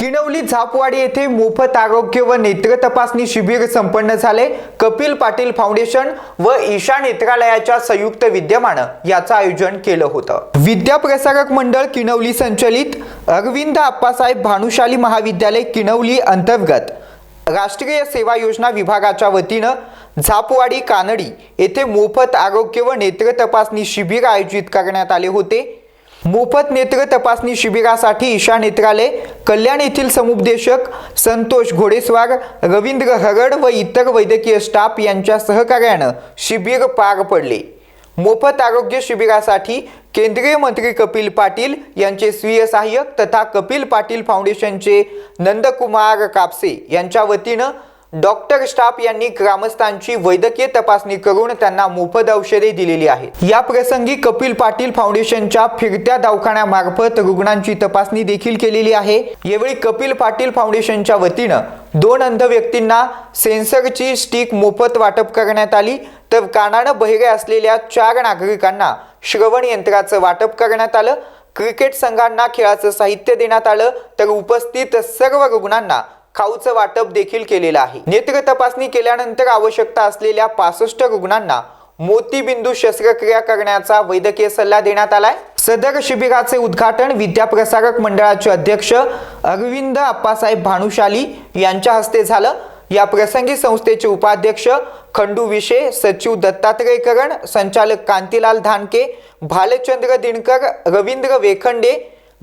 किणवली झापवाडी येथे मोफत आरोग्य व नेत्र तपासणी शिबिर संपन्न झाले. कपिल पाटील फाउंडेशन व ईशा नेत्रालयाच्या संयुक्त विद्यमानं याचं आयोजन केलं होतं. विद्याप्रसारक मंडळ किणवली संचलित. अरविंद आप्पासाहेब भानुशाली महाविद्यालय किणवली अंतर्गत. राष्ट्रीय सेवा योजना विभागाच्या वतीनं झापवाडी कानडी येथे मोफत आरोग्य व नेत्र तपासणी शिबिर आयोजित करण्यात आले होते. मोफत नेत्र तपासणी शिबिरासाठी ईशा नेत्रालय कल्याण येथील समुपदेशक संतोष घोडेस्वार रवींद्र हरड व इतर वैद्यकीय स्टाफ यांच्या सहकार्यानं शिबिर पार पडले. मोफत आरोग्य शिबिरासाठी केंद्रीय मंत्री कपिल पाटील यांचे स्वीय सहाय्यक तथा कपिल पाटील फाउंडेशनचे नंदकुमार कापसे यांच्या वतीनं डॉक्टर स्टाफ यांनी ग्रामस्थांची वैद्यकीय तपासणी करून त्यांना मोफत औषधे दिलेली आहेत. या प्रसंगी कपिल पाटील फाउंडेशनच्या फिरत्या दवाखान्यामार्फत रुग्णांची तपासणी देखील केलेली आहे. यावेळी कपिल पाटील फाउंडेशनच्या वतीनं दोन अंध व्यक्तींना सेन्सरची स्टिक मोफत वाटप करण्यात आली. तर कानानं बहिरे असलेल्या चार नागरिकांना श्रवण यंत्राचं वाटप करण्यात आलं. क्रिकेट संघांना खेळाचं साहित्य देण्यात आलं. तर उपस्थित सर्व रुग्णांना खाऊचं वाटप देखील केलेलं आहे. नेत्र तपासणी केल्यानंतर आवश्यकता असलेल्या पासष्ट रुग्णांना मोतीबिंदू शस्त्रक्रिया करण्याचा वैद्यकीय सल्ला देण्यात आलाय. सदर शिबिराचे उद्घाटन विद्याप्रसारक मंडळाचे अध्यक्ष अरविंद अप्पासाहेब भानुशाली यांच्या हस्ते झालं. या प्रसंगी संस्थेचे उपाध्यक्ष खंडू विशे सचिव दत्तात्रय करण संचालक कांतीलाल धानके भालचंद्र दिनकर रवींद्र वेखंडे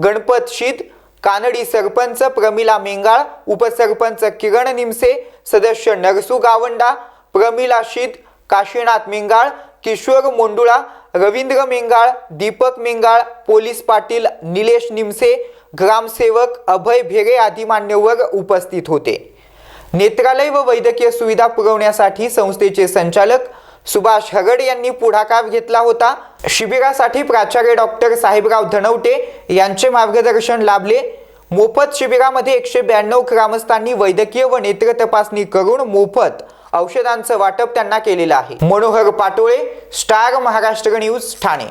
गणपत शीत कानडी सरपंच प्रमिला मेंगाळ उपसरपंच किरण निमसे सदस्य नरसू गावंडा प्रमिला शीत काशीनाथ मेंगाळ किशोर मोंडुळा रवींद्र मेंगाळ दीपक मेंगाळ पोलीस पाटील निलेश निमसे ग्रामसेवक अभय भेरे आदी मान्यवर उपस्थित होते. नेत्रालय व वैद्यकीय सुविधा पुरवण्यासाठी संस्थेचे संचालक सुभाष हगड यांनी पुढाकार घेतला होता. शिबिरासाठी प्राचार्य डॉक्टर साहेबराव धनवटे यांचे मार्गदर्शन लाभले. मोफत शिबिरामध्ये एकशे ब्याण्णव ग्रामस्थांनी वैद्यकीय व नेत्र तपासणी करून मोफत औषधांचं वाटप त्यांना केलेलं आहे. Manohar Patole star Maharashtra news Thane.